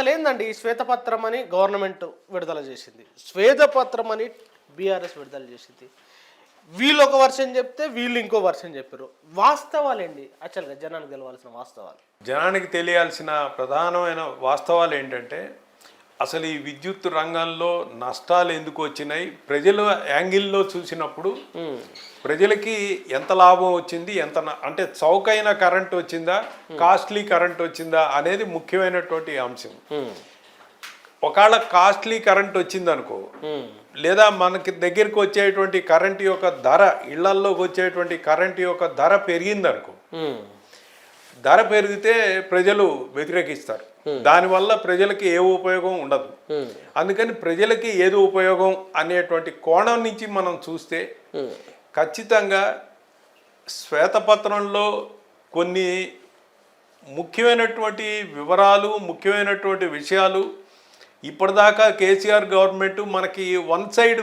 అసలు ఏందండి శ్వేతపత్రం అని గవర్నమెంట్ విడుదల చేసింది. శ్వేతపత్రం అని బీఆర్ఎస్ విడుదల చేసింది. వీళ్ళు ఒక వర్షన్ చెప్తే వీళ్ళు ఇంకో వర్షన్ చెప్పారు వాస్తవాలేండి? యాక్చువల్గా జనానికి తెలవాల్సిన వాస్తవాలు. జనానికి తెలియాల్సిన ప్రధానమైన వాస్తవాలు ఏంటంటే అసలు ఈ విద్యుత్ రంగంలో నష్టాలు ఎందుకు వచ్చినాయి? ప్రజల యాంగిల్లో చూసినప్పుడు ప్రజలకి ఎంత లాభం వచ్చింది? ఎంత అంటే చౌకైన కరెంట్ వచ్చిందా? కాస్ట్లీ కరెంట్ వచ్చిందా? అనేది ముఖ్యమైనటువంటి అంశం. ఒకవేళ కాస్ట్లీ కరెంట్ వచ్చిందనుకో లేదా మనకి దగ్గరికి వచ్చేటువంటి కరెంట్ యొక్క ధర ఇళ్ళల్లోకి వచ్చేటువంటి కరెంట్ యొక్క ధర పెరిగిందనుకో ధర పెరిగితే ప్రజలు వ్యతిరేకిస్తారు. దానివల్ల ప్రజలకి ఏ ఉపయోగం ఉండదు. అందుకని ప్రజలకి ఏది ఉపయోగం అనేటువంటి కోణం నుంచి మనం చూస్తే ఖచ్చితంగా శ్వేతపత్రంలో కొన్ని ముఖ్యమైనటువంటి వివరాలు ముఖ్యమైనటువంటి విషయాలు ఇప్పటిదాకా కేసీఆర్ గవర్నమెంట్ మనకి వన్ సైడ్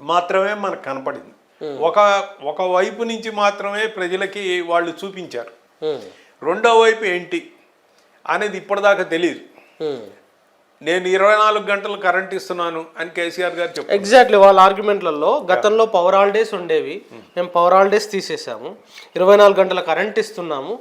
మాత్రమే మనకు కనపడింది. ఒక ఒక వైపు నుంచి మాత్రమే ప్రజలకి వాళ్ళు చూపించారు. రెండో వైపు ఏంటి అనేది ఇప్పటిదాకా తెలియదు నేను ఇరవై నాలుగు గంటలు కరెంట్ ఇస్తున్నాను అని కేసీఆర్ గారు చెప్పారు. ఎగ్జాక్ట్లీ వాళ్ళ ఆర్గ్యుమెంట్లలో గతంలో పవర్ హాలిడేస్ ఉండేవి. మేము పవర్ హాలిడేస్ తీసేసాము. ఇరవై నాలుగు గంటల కరెంట్ ఇస్తున్నాము.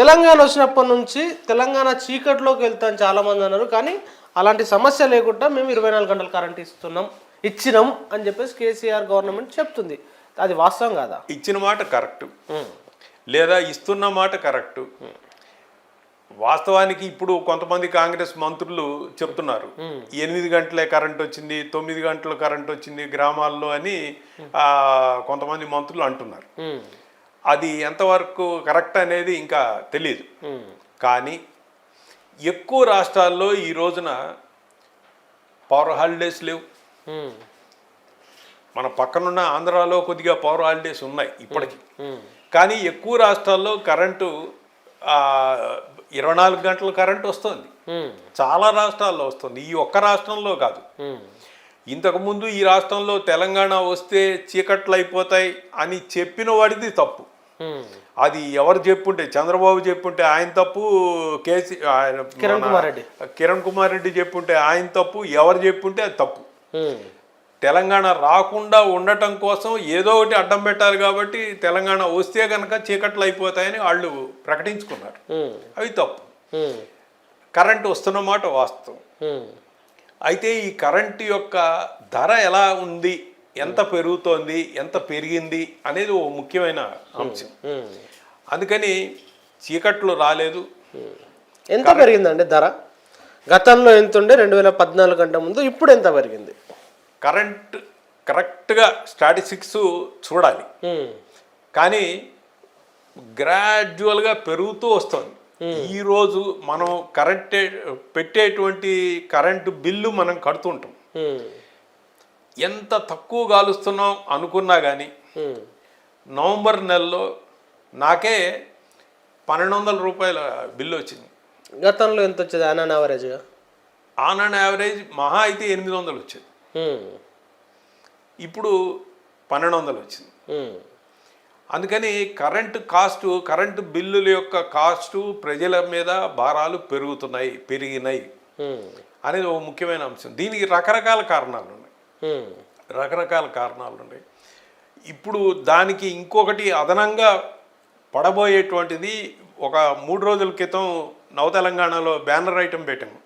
తెలంగాణ వచ్చినప్పటి నుంచి తెలంగాణ చీకట్లోకి వెళ్తాం చాలా మంది అన్నారు. కానీ అలాంటి సమస్య లేకుండా మేము ఇరవై నాలుగు గంటల కరెంట్ ఇస్తున్నాం ఇచ్చినాం అని చెప్పేసి కేసీఆర్ గవర్నమెంట్ చెప్తుంది. అది వాస్తవం కాదా? ఇచ్చిన మాట కరెక్ట్. లేదా ఇస్తున్న మాట కరెక్ట్. వాస్తవానికి ఇప్పుడు కొంతమంది కాంగ్రెస్ మంత్రులు చెప్తున్నారు. ఎనిమిది గంటలే కరెంట్ వచ్చింది తొమ్మిది గంటలు కరెంట్ వచ్చింది గ్రామాల్లో అని ఆ, కొంతమంది మంత్రులు అంటున్నారు. అది ఎంతవరకు కరెక్ట్ అనేది ఇంకా తెలియదు కానీ ఎక్కువ రాష్ట్రాల్లో ఈ రోజున పవర్ హాలిడేస్ లేవు. మన పక్కనున్న ఆంధ్రాలో కొద్దిగా పవర్ హాలిడేస్ ఉన్నాయి ఇప్పటికీ. కానీ ఎక్కువ రాష్ట్రాల్లో కరెంటు ఇరవై నాలుగు గంటల కరెంటు వస్తుంది. చాలా రాష్ట్రాల్లో వస్తుంది. ఈ ఒక్క రాష్ట్రంలో కాదు. ఇంతకుముందు ఈ రాష్ట్రంలో తెలంగాణ వస్తే చీకట్లు అయిపోతాయి అని చెప్పిన వాడిది తప్పు. అది ఎవరు చెప్పుంటే చంద్రబాబు చెప్పుంటే ఆయన తప్పు కేసీ ఆయన కిరణ్ కుమార్ రెడ్డి. కిరణ్ కుమార్ రెడ్డి చెప్పుంటే ఆయన తప్పు ఎవరు చెప్పుంటే అది తప్పు. తెలంగాణ రాకుండా ఉండటం కోసం ఏదో ఒకటి అడ్డం పెట్టాలి కాబట్టి తెలంగాణ వస్తే కనుక చీకట్లు అయిపోతాయని వాళ్ళు ప్రకటించుకున్నారు. అవి తప్పు. కరెంట్ వస్తున్న మాట వాస్తవం. అయితే ఈ కరెంటు యొక్క ధర ఎలా ఉంది? ఎంత పెరుగుతోంది? ఎంత పెరిగింది? అనేది ఓ ముఖ్యమైన అంశం. అందుకని చీకట్లు రాలేదు. ఎంత పెరిగిందండి ధర? గతంలో ఎంత ఉండే? రెండు వేల పద్నాలుగు గంట ముందు ఇప్పుడు ఎంత పెరిగింది? కరెంట్ కరెక్ట్గా స్టాటిస్టిక్స్ చూడాలి. కానీ గ్రాడ్యువల్గా పెరుగుతూ వస్తుంది. ఈరోజు మనం కరెంట్ పెట్టేటువంటి కరెంటు బిల్లు మనం కడుతుంటాం. ఎంత తక్కువ కాలుస్తున్నాం అనుకున్నా కానీ నవంబర్ నెలలో నాకే పన్నెండు వందల రూపాయల బిల్లు వచ్చింది. గతంలో ఎంత వచ్చేది? ఆన్ యావరేజ్గా? ఆన్ అండ్ యావరేజ్ మహా అయితే ఎనిమిది వందలు వచ్చేది. ఇప్పుడు పన్నెండు వందలు వచ్చింది అందుకని కరెంటు కాస్ట్ కరెంటు బిల్లుల యొక్క కాస్టు ప్రజల మీద భారాలు పెరుగుతున్నాయి పెరిగినాయి. అనేది ఒక ముఖ్యమైన అంశం. దీనికి రకరకాల కారణాలు ఉన్నాయి. రకరకాల కారణాలు ఉన్నాయి. ఇప్పుడు దానికి ఇంకొకటి అదనంగా పడబోయేటువంటిది ఒక మూడు రోజుల క్రితం నవ తెలంగాణలో బ్యానర్ ఐటమ్ పెట్టాము.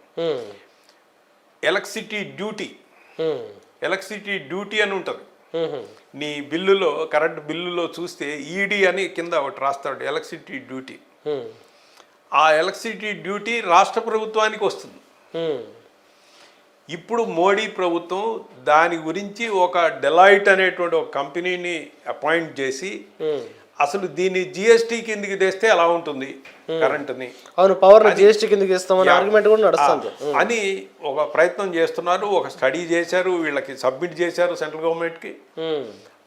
ఎలక్ట్రిసిటీ డ్యూటీ ఎలక్ట్రిసిటీ డ్యూటీ అని ఉంటుంది. నీ బిల్లులో కరెంట్ బిల్లులో చూస్తే ఈడీ అని కింద ఒకటి రాస్తాడు ఎలక్ట్రిసిటీ డ్యూటీ. ఆ ఎలక్ట్రిసిటీ డ్యూటీ రాష్ట్ర ప్రభుత్వానికి వస్తుంది. ఇప్పుడు మోడీ ప్రభుత్వం దాని గురించి ఒక డెలాయిట్ అనేటువంటి ఒక కంపెనీని అపాయింట్ చేసి అసలు దీన్ని జిఎస్టీ కిందికి తెస్తే ఎలా ఉంటుంది కరెంటుని? అవును పవర్ జిఎస్టీ కిందకి ఇస్తామని ఆర్గ్యుమెంట్ కూడా నడుస్తుంది. అని ఒక ప్రయత్నం చేస్తున్నారు ఒక స్టడీ చేశారు వీళ్ళకి సబ్మిట్ చేశారు సెంట్రల్ గవర్నమెంట్కి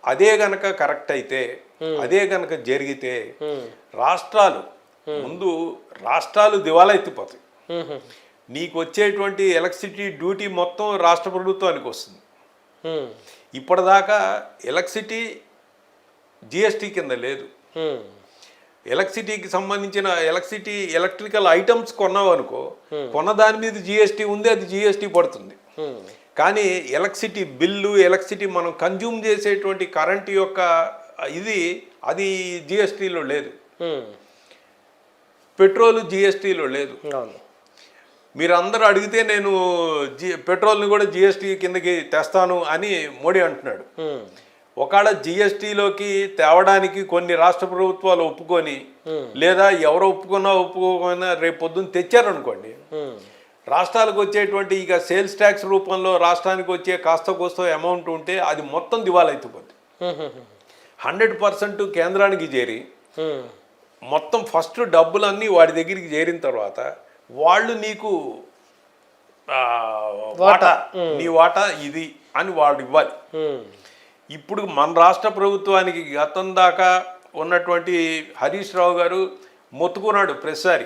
అదే గనక కరెక్ట్ అయితే అదే గనక జరిగితే రాష్ట్రాలు ముందు రాష్ట్రాలు దివాలా ఎత్తిపోతాయి. నీకు వచ్చేటువంటి ఎలక్ట్రిసిటీ డ్యూటీ మొత్తం రాష్ట్ర ప్రభుత్వానికి వస్తుంది. ఇప్పటిదాకా ఎలక్ట్రిసిటీ జిఎస్టీ కింద లేదు. ఎలక్ట్రిసిటీకి సంబంధించిన ఎలక్ట్రిసిటీ ఎలక్ట్రికల్ ఐటమ్స్ కొన్నావు అనుకో కొన్న దాని మీద జిఎస్టీ ఉంది అది జిఎస్టీ పడుతుంది. కానీ ఎలక్ట్రిసిటీ బిల్లు ఎలక్ట్రిసిటీ మనం కన్జ్యూమ్ చేసేటువంటి కరెంట్ యొక్క ఇది అది జిఎస్టీలో లేదు. పెట్రోల్ జిఎస్టీలో లేదు. అవును. మీరు అందరూ అడిగితే నేను జి పెట్రోల్ని కూడా జిఎస్టీ కిందకి తెస్తాను అని మోడీ అంటున్నాడు. ఒకవేళ జిఎస్టీలోకి తేవడానికి కొన్ని రాష్ట్ర ప్రభుత్వాలు ఒప్పుకొని లేదా ఎవరు ఒప్పుకున్నా ఒప్పుకోకపోయినా రేపు పొద్దున్న తెచ్చారనుకోండి. ఉమ్, రాష్ట్రాలకు వచ్చేటువంటి ఇక సేల్స్ ట్యాక్స్ రూపంలో రాష్ట్రానికి వచ్చే కాస్త కోస్త అమౌంట్ ఉంటే అది మొత్తం దివాలా అయిపోద్ది. ఉమ్, ఉమ్, హండ్రెడ్ పర్సెంట్ కేంద్రానికి చేరి మొత్తం ఫస్ట్ డబ్బులన్నీ వాడి దగ్గరికి చేరిన తర్వాత వాళ్ళు నీకు వాటా. నీ వాటా ఇది అని వాడు ఇవ్వాలి. ఇప్పుడు మన రాష్ట్ర ప్రభుత్వానికి గతం దాకా ఉన్నటువంటి హరీష్ రావు గారు మొత్తుకున్నాడు ప్రతిసారి.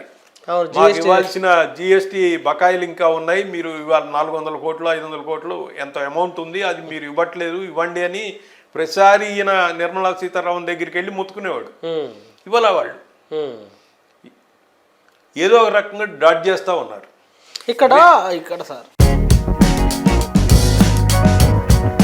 మాకు ఇవ్వాల్సిన జిఎస్టీ బకాయిలు ఇంకా ఉన్నాయి. మీరు ఇవాళ నాలుగు వందల కోట్లు ఐదు వందల కోట్లు ఎంత అమౌంట్ ఉంది అది మీరు ఇవ్వట్లేదు ఇవ్వండి అని ప్రతిసారి ఈయన నిర్మలా సీతారామన్ దగ్గరికి వెళ్ళి మొత్తుకునేవాడు. ఇవాళ వాళ్ళు. ఏదో ఒక రకంగా డాట్ చేస్తూ ఉన్నారు. ఇక్కడ ఇక్కడ సార్.